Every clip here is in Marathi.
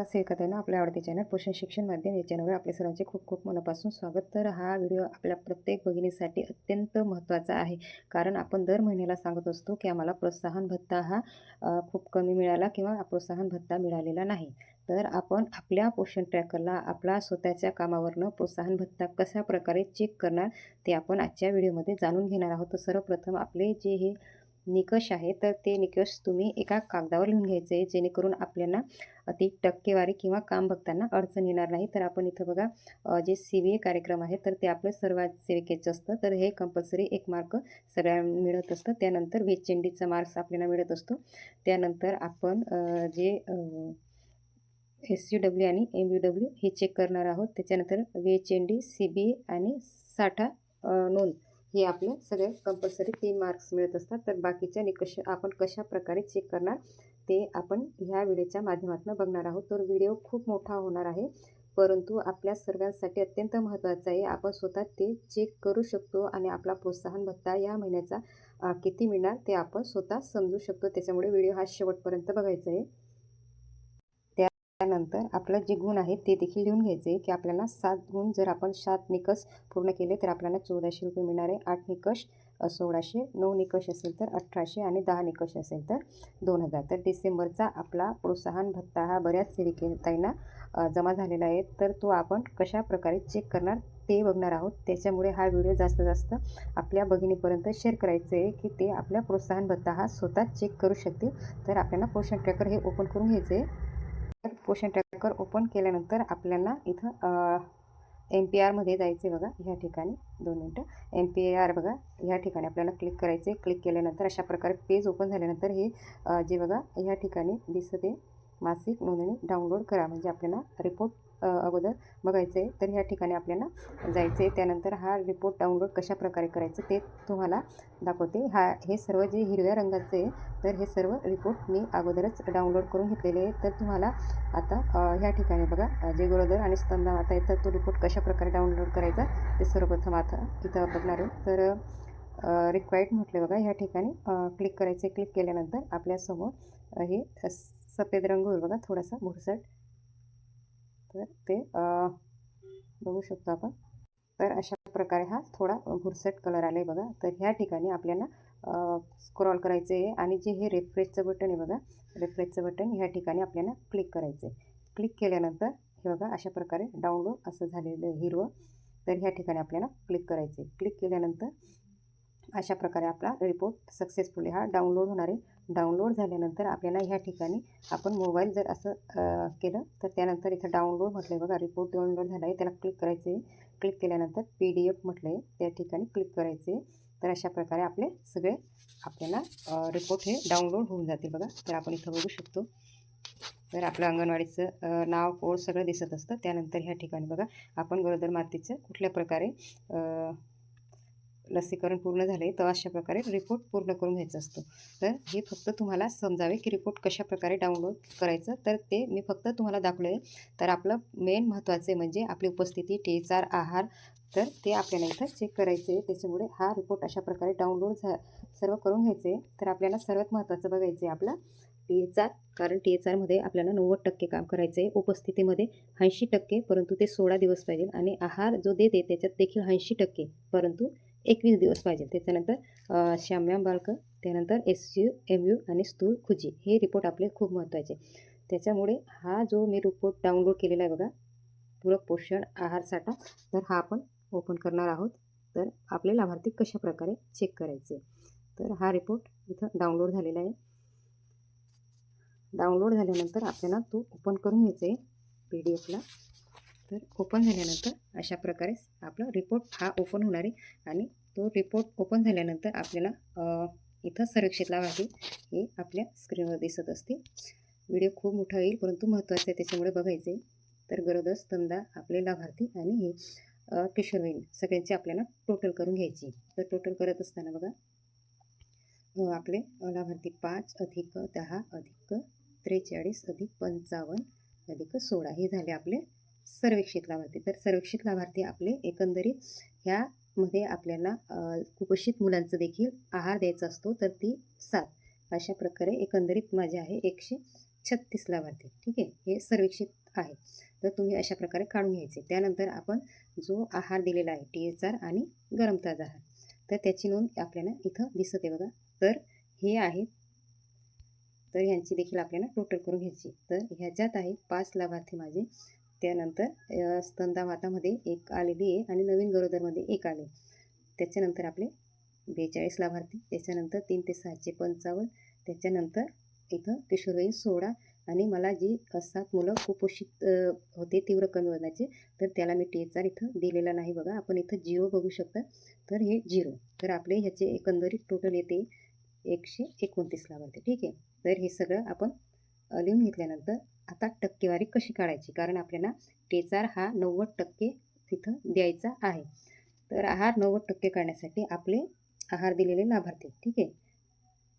नमस्कार सेविका आपल्या आवडते चॅनल पोषण शिक्षण माध्यम या चॅनलवर आपल्या सर्वांचे खूप खूप मनापासून स्वागत. तर हा व्हिडिओ आपल्या प्रत्येक भगिनीसाठी अत्यंत महत्त्वाचा आहे. कारण आपण दर महिन्याला सांगत असतो की आम्हाला प्रोत्साहन भत्ता हा खूप कमी मिळाला किंवा प्रोत्साहन भत्ता मिळालेला नाही. तर आपण आपल्या पोषण ट्रॅकरला आपला स्वतःच्या कामावरनं प्रोत्साहन भत्ता कशा प्रकारे चेक करणार ते आपण आजच्या व्हिडिओमध्ये जाणून घेणार आहोत. तर सर्वप्रथम आपले जे हे निकष आहे तर ते निकष तुम्ही एका कागदावर लिहून घ्यायचे जेणेकरून आपल्याला ती टक्केवारी किंवा काम बघताना अडचण येणार नाही. तर आपण इथं बघा जे सी बी ए कार्यक्रम आहे तर ते आपलं सर्वात सेविकेचं असतं. तर हे कंपल्सरी एक मार्क सगळ्यांना मिळत असतं. त्यानंतर वेज चेंडीचा मार्क्स आपल्याला मिळत असतो. त्यानंतर आपण जे एस यू डब्ल्यू आणि एम यू डब्ल्यू हे चेक करणार आहोत. त्याच्यानंतर वेज एन सी बी आणि साठा नोंद. हे आपलं सगळे कंपल्सरी तीन मार्क्स मिळत असतात. तर बाकीच्या निकष आपण कशा प्रकारे चेक करणार ते आपण ह्या व्हिडिओच्या माध्यमातून बघणार आहोत. तर व्हिडिओ खूप मोठा होणार आहे. परंतु आपल्या सर्वांसाठी अत्यंत महत्त्वाचं आहे आपण स्वतः ते चेक करू शकतो आणि आपला प्रोत्साहन भत्ता या महिन्याचा किती मिळणार ते आपण स्वतः समजू शकतो. त्याच्यामुळे व्हिडिओ हा शेवटपर्यंत बघायचा आहे. त्यानंतर आपलं जे गुण आहेत ते देखील लिहून घ्यायचे की आपल्याला सात गुण जर आपण सात निकष पूर्ण केले तर आपल्याला चौदाशे रुपये मिळणार आहे आठ निकष सोळाशे नऊ निकष असेल तर अठराशे आणि दहा निकष असेल तर दोन हजार. तर डिसेंबरचा आपला प्रोत्साहन भत्ता हा बऱ्याच सेविकेताईंना जमा झालेला आहे. तर तो आपण कशा प्रकारे चेक करणार ते बघणार आहोत. त्याच्यामुळे हा व्हिडिओ जास्त जास्त आपल्या भगिनीपर्यंत शेअर करायचं आहे की ते आपल्या प्रोत्साहन भत्ता हा स्वतः चेक करू शकतील. तर आपल्याला पोषण ट्रॅकर हे ओपन करून घ्यायचं आहे. तर पोषण ट्रॅकर ओपन केल्यानंतर आपल्याला इथं एम पी आरमध्ये जायचे बघा ह्या ठिकाणी. दोन मिनटं. एम पी आर बघा ह्या ठिकाणी आपल्याला क्लिक करायचे क्लिक केल्यानंतर अशा प्रकारे पेज ओपन झाल्यानंतर हे जे बघा ह्या ठिकाणी दिसत. आहे मासिक नोंदणी डाउनलोड करा. म्हणजे आपल्याला रिपोर्ट अगोदर बघायचं आहे तर ह्या ठिकाणी आपल्याला जायचं आहे त्यानंतर हा रिपोर्ट डाउनलोड कशा प्रकारे करायचं ते तुम्हाला दाखवते. हा हे सर्व जे हिरव्या रंगाचे आहे तर हे सर्व रिपोर्ट मी अगोदरच डाउनलोड करून घेतलेले आहे. तर तुम्हाला आता ह्या ठिकाणी बघा जे गरोदर आणि स्तंदा आता तर तो रिपोर्ट कशा प्रकारे डाउनलोड करायचा ते सर्वप्रथम आता तिथं बघणार आहे तर रिक्वायर्ड म्हटलं बघा ह्या ठिकाणी क्लिक करायचे क्लिक केल्यानंतर आपल्यासमोर हे स- सफेद रंग होईल बघा थोडासा भुरसट. तर ते बघू शकतो आपण. तर अशा प्रकारे हा थोडा भुरसट कलर आला आहे बघा. तर ह्या ठिकाणी आपल्याला स्क्रॉल करायचं आहे आणि जे हे रेफ्रेशचं बटन आहे बघा रेफ्रेशचं बटन ह्या ठिकाणी आपल्याला क्लिक करायचं आहे क्लिक केल्यानंतर हे बघा अशा प्रकारे डाउनलोड असं झालेलं आहे हिरवं. तर ह्या ठिकाणी आपल्याला क्लिक करायचं आहे क्लिक केल्यानंतर अशा प्रकारे आपला रिपोर्ट सक्सेसफुली हा डाउनलोड होणार आहे. डाउनलोड झाल्यानंतर आपल्याला ह्या ठिकाणी आपण मोबाईल जर असं केलं तर त्यानंतर इथं डाउनलोड म्हटलं आहे बघा रिपोर्ट डाउनलोड झाला आहे त्याला क्लिक करायचं आहे क्लिक केल्यानंतर पी डी एफ म्हटलं आहे त्या ठिकाणी क्लिक करायचे तर अशा प्रकारे आपले सगळे आपल्याला रिपोर्ट हे डाउनलोड होऊन जातील बघा. तर आपण इथं बघू शकतो. तर आपलं अंगणवाडीचं नाव कोड सगळं दिसत असतं. त्यानंतर ह्या ठिकाणी बघा आपण गरोदर मातेचं कुठल्या प्रकारे लसीकरण पूर्ण झाले तर अशा प्रकारे रिपोर्ट पूर्ण करून घ्यायचा असतो. तर हे फक्त तुम्हाला समजावे की रिपोर्ट कशा प्रकारे डाउनलोड करायचं तर ते मी फक्त तुम्हाला दाखवलं आहे तर आपलं मेन महत्त्वाचे म्हणजे आपली उपस्थिती टेचार आहार तर ते आपल्याला इथं चेक करायचे त्याच्यामुळे हा रिपोर्ट अशा प्रकारे डाउनलोड झा सर्व करून घ्यायचे तर आपल्याला सर्वात महत्त्वाचं बघायचं आहे आपला टी एच आर कारण टी एच आरमध्ये आपल्याला नव्वद टक्के काम करायचं आहे उपस्थितीमध्ये ऐंशी टक्के परंतु ते सोळा दिवस पाहिजे. आणि आहार जो देते त्याच्यात देखील ऐंशी टक्के परंतु एकवीस दिवस पाहिजे. त्याच्यानंतर अ, श्याम्याम त्यानंतर एस यू एम यू आणि स्थूल खुजी हे रिपोर्ट आपले खूप महत्त्वाचे त्याच्यामुळे हा जो मी रिपोर्ट डाउनलोड केलेला आहे बघा पूरक पोषण आहार साठा तर हा आपण ओपन करणार आहोत. तर आपले लाभार्थी कशा प्रकारे चेक करायचे? तर हा रिपोर्ट इथं डाउनलोड झालेला आहे. डाउनलोड झाल्यानंतर आपल्याला तो ओपन करून घ्यायचा आहे. पी डी एफला तर ओपन झाल्यानंतर अशा प्रकारे आपला रिपोर्ट हा ओपन होणार आहे. आणि तो रिपोर्ट ओपन झाल्यानंतर आपल्याला इथं संरक्षित लावावे हे आपल्या स्क्रीनवर दिसत असते व्हिडिओ खूप मोठा येईल परंतु महत्त्वाचं आहे त्याच्यामुळे बघायचं आहे तर गरोदर स्तंदा आपले लाभार्थी आणि हे किशोरवयीन सगळ्यांची आपल्याला टोटल करून घ्यायची. तर टोटल करत असताना बघा. आपले लाभार्थी पाच अधिक दहा अधिक त्रेचाळीस अधिक पंचावन्न अधिक सोळा हे झाले आपले सर्वेक्षित लाभार्थी. तर सर्वेक्षित लाभार्थी आपले एकंदरीत ह्यामध्ये आपल्याला कुपोषित मुलांचं देखील आहार द्यायचा असतो तर ती सात. अशा प्रकारे एकंदरीत माझे आहे एकशे छत्तीस लाभार्थी. ठीक आहे? हे सर्वेक्षित आहे. तर तुम्ही अशा प्रकारे काढून घ्यायचे. त्यानंतर आपण जो आहार दिलेला आहे टी एच आर आणि गरम ताजा आहार तर त्याची नोंद आपल्याला इथं दिसत आहे बघा. तर हे आहे तर ह्यांची देखील आपल्याला टोटल करून घ्यायची. तर ह्याच्यात आहे पाच लाभार्थी माझे. त्यानंतर अ, स्तनदावातामध्ये एक आलेली आहे आणि नवीन गरोदरमध्ये एक आले. त्याच्यानंतर आपले बेचाळीस लाभार्थी त्याच्यानंतर तीन ते सहाशे पंचावन्न. त्याच्यानंतर इथं किशोरवयीन सोळा. आणि मला जी सात मुलं कुपोषित होते तीव्र कमी वजनाचे तर त्याला मी टी एच आर इथं दिलेला नाही बघा. आपण इथं झिरो बघू शकता. तर हे झिरो. तर आपले ह्याचे एकंदरीत टोटल येते एकशे एकोणतीस लाभार्थी ठीक आहे? तर हे सगळं आपण लिहून घेतल्यानंतर आता टक्केवारी कशी काढायची? कारण आपल्याला टेचार हा नव्वद टक्के तिथं द्यायचा आहे. तर आहार नव्वद टक्के काढण्यासाठी आपले आहार दिलेले लाभार्थी ठीक आहे?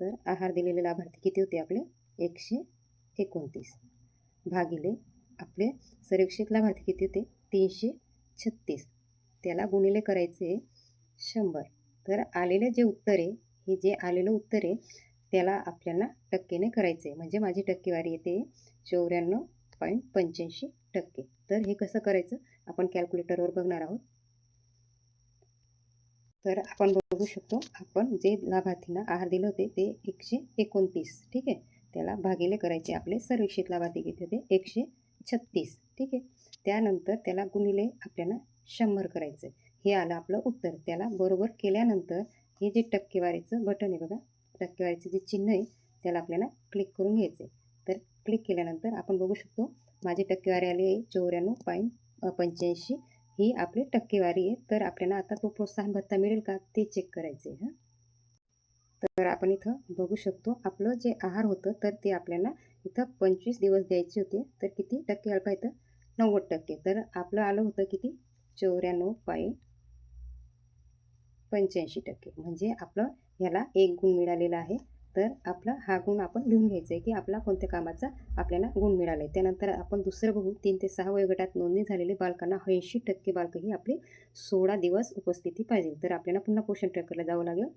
तर आहार दिलेले लाभार्थी किती होते आपले? एकशे एकोणतीस. भागिले आपले सर्वेक्षित लाभार्थी किती होते? तीनशे छत्तीस. त्याला गुणिले करायचे शंभर. तर आलेले जे उत्तर आहे हे जे आलेलं उत्तर आहे त्याला आपल्याला टक्केने करायचं आहे म्हणजे माझी टक्केवारी येते चौऱ्याण्णव पॉईंट पंच्याऐंशी टक्के. तर हे कसं करायचं? आपण कॅल्क्युलेटरवर बघणार आहोत. तर आपण बघू शकतो आपण जे लाभार्थींना आहार दिले होते ते एकशे एकोणतीस ठीक आहे? त्याला भागिले करायचे आपले सर्वेक्षित लाभार्थी किती होते? एकशे छत्तीस ठीक आहे? त्यानंतर त्याला गुणिले आपल्याला शंभर करायचं हे आलं आपलं उत्तर. त्याला बरोबर केल्यानंतर हे जे टक्केवारीचं बटन आहे बघा टक्केवारीचे जे चिन्ह आहे त्याला आपल्याला क्लिक करून घ्यायचं आहे. तर क्लिक केल्यानंतर आपण बघू शकतो माझी टक्केवारी आली आहे चौऱ्याण्णव पॉईंट पंच्याऐंशी. ही आपली टक्केवारी आहे. तर आपल्याला आता तो प्रोत्साहन भत्ता मिळेल का ते चेक करायचे हां. तर आपण इथं बघू शकतो आपलं जे आहार होतं तर ते आपल्याला इथं पंचवीस दिवस द्यायचे होते. तर किती टक्के अल्प इथं नव्वद टक्के. तर आपलं आलं होतं किती? चौऱ्याण्णव पॉईंट पंच्याऐंशी टक्के. म्हणजे आपलं ह्याला एक गुण मिळालेला आहे. तर आपला हा गुण आपण लिहून घ्यायचा आहे की आपला कोणत्या कामाचा आपल्याला गुण मिळाला आहे त्यानंतर आपण दुसरं बघू तीन ते सहा वयोगटात नोंदणी झालेले बालकांना ऐंशी टक्के बालक ही आपली सोळा दिवस उपस्थिती पाहिजे. तर आपल्याला पुन्हा पोषण ट्रॅकरला जावं लागेल.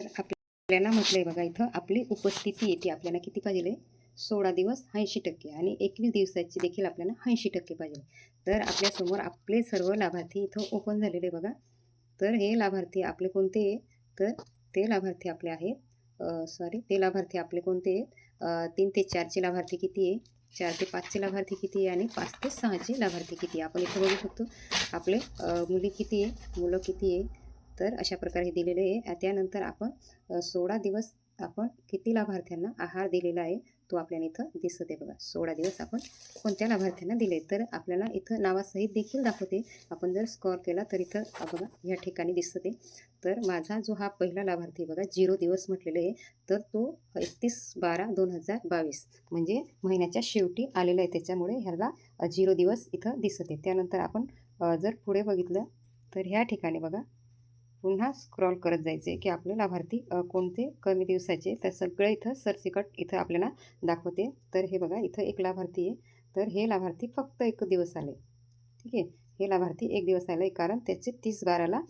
तर आपल्याला म्हटलं आहे बघा इथं आपली उपस्थिती येते आपल्याला किती पाहिजे? सोळा दिवस ऐंशी टक्के आणि एकवीस दिवसाची देखील आपल्याला ऐंशी टक्के पाहिजे. तर आपल्यासमोर आपले सर्व लाभार्थी इथं ओपन झालेले बघा. तर हे लाभार्थी आपले कोणते? तर ते लाभार्थी आपले आहेत. सॉरी ते लाभार्थी आपले कोणते आहेत? तीन ते चारचे लाभार्थी किती आहे? चार ते पाचचे लाभार्थी किती आहे? आणि पाच ते सहाचे लाभार्थी किती आहे? आपण इथं बघू शकतो आपले मुली किती आहे? मुलं किती आहे? तर अशा प्रकारे हे दिलेले आहे. त्यानंतर आपण सोळा दिवस आपण किती लाभार्थ्यांना आहार दिलेला आहे? तो आपल्याला इथं दिसत आहे बघा. सोळा दिवस आपण कोणत्या लाभार्थ्यांना दिले? तर आपल्याला इथं नावासहित देखील दाखवते. आपण जर स्कॉर केला तर इथं बघा ह्या ठिकाणी दिसत आहे तर माझा जो हा पहिला लाभार्थी बघा झिरो दिवस म्हटलेले आहे. तर तो एकतीस बारा दोन हजार बावीस म्हणजे महिन्याच्या शेवटी आलेला आहे. त्याच्यामुळे ह्याला झिरो दिवस इथं दिसत आहे. त्यानंतर आपण जर पुढे बघितलं तर ह्या ठिकाणी बघा पुन्हा स्क्रॉल करत जायचे की आपले लाभार्थी कोणते? कमी दिवसाचे. तर सगळं इथं सरसिकट इथं आपल्याला दाखवते. तर हे बघा इथं एक लाभार्थी आहे. तर हे लाभार्थी फक्त एक दिवस आले. ठीक आहे? हे लाभार्थी एक दिवस आले. कारण त्याचे तीस बाराला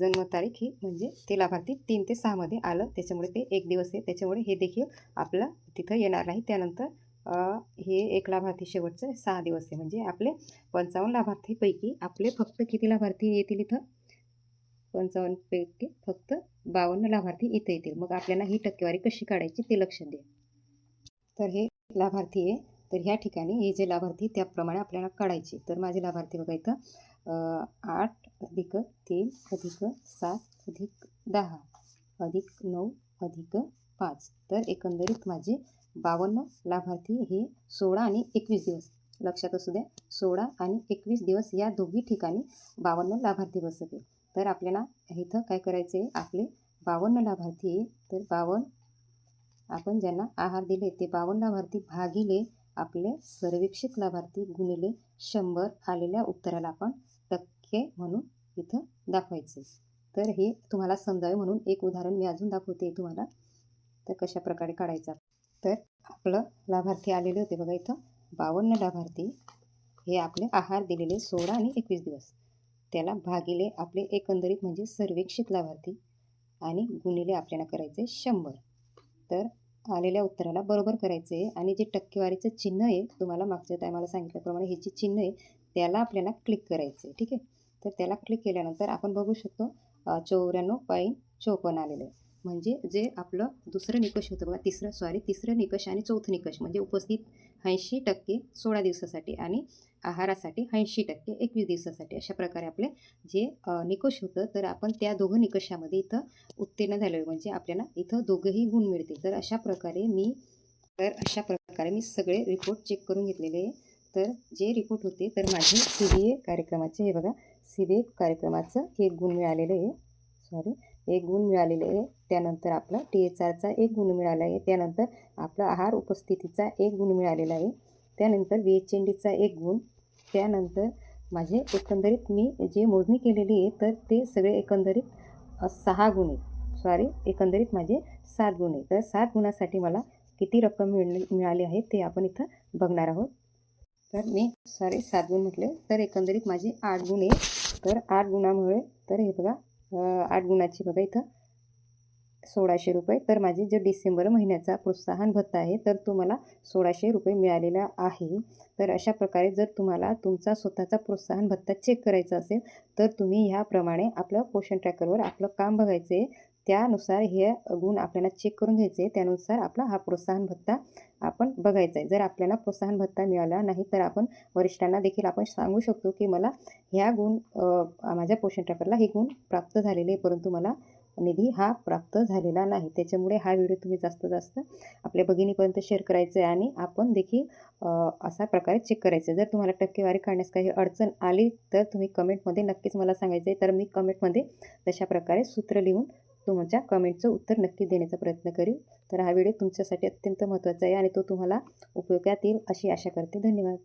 जन्मतारीख ही म्हणजे ते लाभार्थी तीन ते सहामध्ये आलं. त्याच्यामुळे ते एक दिवस आहे. त्याच्यामुळे हे देखील आपलं तिथं येणार नाही. त्यानंतर हे एक लाभार्थी शेवटचं सहा दिवस आहे. म्हणजे आपले पंचावन्न लाभार्थीपैकी आपले फक्त किती लाभार्थी येतील इथं? पंचावन्नपैकी फक्त बावन्न लाभार्थी इथं येतील. मग आपल्याला ही टक्केवारी कशी काढायची ते लक्ष द्या. तर हे लाभार्थी आहे. तर ह्या ठिकाणी हे जे लाभार्थी त्याप्रमाणे आपल्याला काढायचे. तर माझे लाभार्थी बघा इथं आठ अधिक तीन अधिक सात अधिक दहा अधिक नऊ अधिक पाच. तर एकंदरीत माझे बावन्न लाभार्थी हे सोळा आणि एकवीस दिवस. लक्षात असू द्या सोळा आणि एकवीस दिवस या दोघी ठिकाणी बावन्न लाभार्थी बसते तर आपल्याला इथं काय करायचे आहे आपले बावन्न लाभार्थी आहे, तर बावन्न आपण ज्यांना आहार दिले ते बावन्न लाभार्थी भागिले आपले सर्वेक्षित लाभार्थी गुणिले शंभर आलेल्या उत्तराला आपण टक्के म्हणून इथं दाखवायचे तर हे तुम्हाला समजावे म्हणून एक उदाहरण मी अजून दाखवते तुम्हाला. तर कशा प्रकारे काढायचं? तर आपलं लाभार्थी आलेले होते बघा इथं. बावन्न लाभार्थी हे आपले आहार दिलेले सोळा आणि एकवीस दिवस. त्याला भागिले आपले एकंदरीत म्हणजे सर्वेक्षित लाभार्थी आणि गुणिले आपल्याला करायचे शंभर. तर आलेल्या उत्तराला बरोबर करायचं आहे आणि जे टक्केवारीचं चिन्ह आहे तुम्हाला मागच्या टायमाला सांगितल्याप्रमाणे हे जे चिन्ह आहे त्याला आपल्याला क्लिक करायचं आहे ठीक आहे? तर त्याला क्लिक केल्यानंतर आपण बघू शकतो चौऱ्याण्णव पॉईंट चौपन्न आलेलं आहे. म्हणजे जे आपलं दुसरं निकष होतं बघा तिसरं सॉरी तिसरं निकष आणि चौथं निकष. म्हणजे उपस्थित ऐंशी टक्के सोळा दिवसासाठी आणि आहारासाठी ऐंशी टक्के एकवीस दिवसासाठी अशा प्रकारे आपले जे निकष होतं तर आपण त्या दोघं निकषामध्ये इथं उत्तीर्ण झालेलो म्हणजे आपल्याला इथं दोघंही गुण मिळतील. तर अशा प्रकारे मी तर अशा प्रकारे मी सगळे रिपोर्ट चेक करून घेतलेले आहे. तर जे रिपोर्ट होते तर माझे सी बी ए कार्यक्रमाचे हे बघा सी बी ए कार्यक्रमाचं एक गुण मिळालेलं आहे. सॉरी एक गुण मिळालेले आहे. त्यानंतर आपला टी एच आरचा एक गुण मिळाला आहे. त्यानंतर आपला आहार उपस्थितीचा एक गुण मिळालेला आहे. त्यानंतर व्ही एच एन डीचा एक गुण. त्यानंतर माझे एकंदरीत मी जे मोजणी केलेली आहे तर ते सगळे एकंदरीत सहा गुण. आहे सॉरी एकंदरीत माझे सात गुण. आहे तर सात गुणासाठी मला किती रक्कम मिळली मिळाली आहे ते आपण इथं बघणार आहोत. तर मी सॉरी सात गुण म्हटले. तर एकंदरीत माझे आठ गुण आहे तर आठ गुणामुळे तर हे बघा आठ गुणाची बघा इथं सोळाशे रुपये. तर माझी जे डिसेंबर महिन्याचा प्रोत्साहन भत्ता आहे तर तो मला सोळाशे रुपये मिळालेला आहे. तर अशा प्रकारे जर तुम्हाला तुमचा स्वतःचा प्रोत्साहन भत्ता चेक करायचा असेल तर तुम्ही ह्याप्रमाणे आपलं पोषण ट्रॅकरवर आपलं काम बघायचं. आहे त्यानुसार हे गुण आपल्याला चेक करून घ्यायचे. त्यानुसार आपला हा प्रोत्साहन भत्ता आपण बघायचा आहे. जर आपल्याला प्रोत्साहन भत्ता मिळाला नाही तर आपण वरिष्ठांना देखील आपण सांगू शकतो की मला ह्या गुण माझ्या पोषण ट्रॅकरला हे गुण प्राप्त झालेले आहे, परंतु मला निधी हा प्राप्त झालेला नाही. त्याच्यामुळे हा व्हिडिओ तुम्ही जास्तीत जास्त आपल्या भगिनीपर्यंत शेअर करायचं आहे आणि आपण देखील असा अशा प्रकारे चेक करायचं आहे जर तुम्हाला टक्केवारी काढण्यास काही अडचण आली तर तुम्ही कमेंटमध्ये नक्कीच मला सांगायचं आहे तर मी कमेंटमध्ये तशा प्रकारे सूत्र लिहून तुमच्या कमेंटचं उत्तर नक्की देण्याचा प्रयत्न करेल तर हा व्हिडिओ तुमच्यासाठी अत्यंत महत्त्वाचा आहे आणि तो तुम्हाला उपयोगात येईल अशी आशा करते. धन्यवाद.